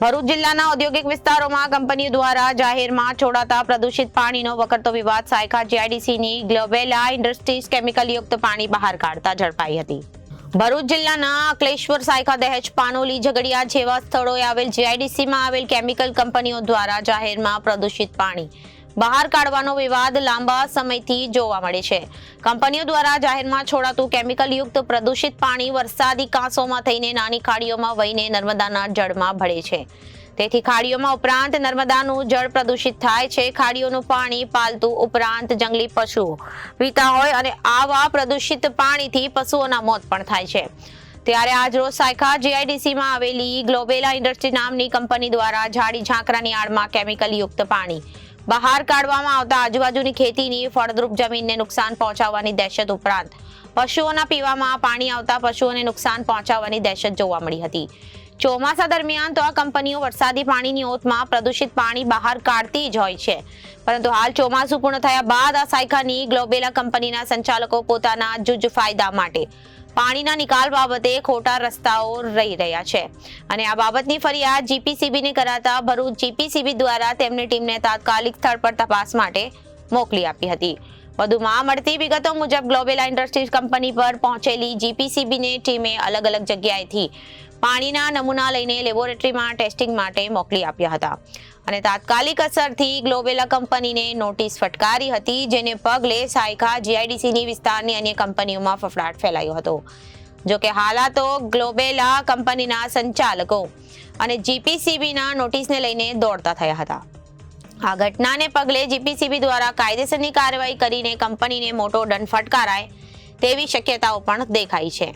ભરૂચ જિલ્લાના ઔદ્યોગિક વિસ્તારોમાં કંપનીઓ દ્વારા જાહેરમાં છોડાતા પ્રદૂષિત પાણીનો વકરતો વિવાદ સાયકા જીઆઈડીસીની ગ્લોબેલા ઇન્ડસ્ટ્રીઝ કેમિકલયુક્ત પાણી બહાર કાઢતા ઝડપાઈ હતી. ભરૂચ જિલ્લાના અકલેશ્વર સાયકા દહેજ પાનોલી ઝઘડિયા જેવા સ્થળોએ આવેલ જીઆઈડીસીમાં આવેલ કેમિકલ કંપનીઓ દ્વારા જાહેરમાં પ્રદૂષિત પાણી બહાર કાઢવાનો વિવાદ લાંબા સમયથી જોવા મળે છે. કંપનીઓ દ્વારા જાહેરમાં છોડાતું કેમિકલયુક્ત પ્રદૂષિત પાણી વરસાદી કાંસોમાં થઈને નાની ખાડીઓમાં વહીને નર્મદાના જળમાં ભળે છે. તેથી ખાડીઓમાં ઉપરાંત નર્મદાનું જળ પ્રદૂષિત થાય છે. ખાડીઓનું પાણી પાલતું ઉપરાંત જંગલી પશુઓ પીતા હોય અને આવા પ્રદૂષિત પાણીથી પશુઓના મોત પણ થાય છે. ત્યારે આજરોજ સાયખા જીઆઈડીસીમાં આવેલી ગ્લોબેલા ઇન્ડસ્ટ્રી નામની કંપની દ્વારા ઝાડી ઝાંકરાની આડમાં કેમિકલયુક્ત પાણી બહાર કાઢવામાં આવતા આજુબાજુની ખેતીની ફળદ્રુપ જમીનને નુકસાન પહોંચાડવાની દહેશત ઉપરાંત પશુઓના પીવામાં પાણી આવતા પશુઓને નુકસાન પહોંચાડવાની દહેશત જોવા મળી હતી. ચોમાસા દરમિયાન તો આ કંપનીઓ વરસાદી પાણીની ઓતમાં પ્રદૂષિત પાણી બહાર કાઢતી જ હોય છે. પરંતુ હાલ ચોમાસું પૂર્ણ થયા બાદ આ સાયકાની ગ્લોબેલા કંપનીના સંચાલકો પોતાના જુજ ફાયદા માટે પાણીના નિકાલ બાબતે ખોટા રસ્તાઓ રહી રહ્યા છે. અને આ બાબતની ફરિયાદ જીપીસીબીને કરાતા ભરૂચ જીપીસીબી દ્વારા તેમની ટીમને તાત્કાલિક સ્થળ પર તપાસ માટે મોકલી આપી હતી. વધુમાં મળતી વિગતો મુજબ ગ્લોબેલા ઇન્ડસ્ટ્રીઝ કંપની પર પહોંચેલી જીપીસીબીની ટીમે અલગ અલગ જગ્યાએથી પાણીના નમૂના લઈને લેબોરેટરીમાં ટેસ્ટિંગ માટે મોકલી આપ્યા હતા. અને તાત્કાલિક અસરથી ગ્લોબેલા કંપનીને નોટિસ ફટકારી હતી, જેને પગલે સાયકા જીઆઈડીસીની વિસ્તારની અન્ય કંપનીઓમાં ફફડાટ ફેલાયો હતો. જો કે હાલાતો ગ્લોબેલા કંપનીના સંચાલકો અને જીપીસીબીના નોટિસને લઈને દોડતા થયા હતા. આ ઘટનાને પગલે જીપીસીબી દ્વારા કાયદેસરની કાર્યવાહી કરીને કંપનીને મોટો દંડ ફટકારાય તેવી શક્યતાઓ પણ દેખાઈ છે.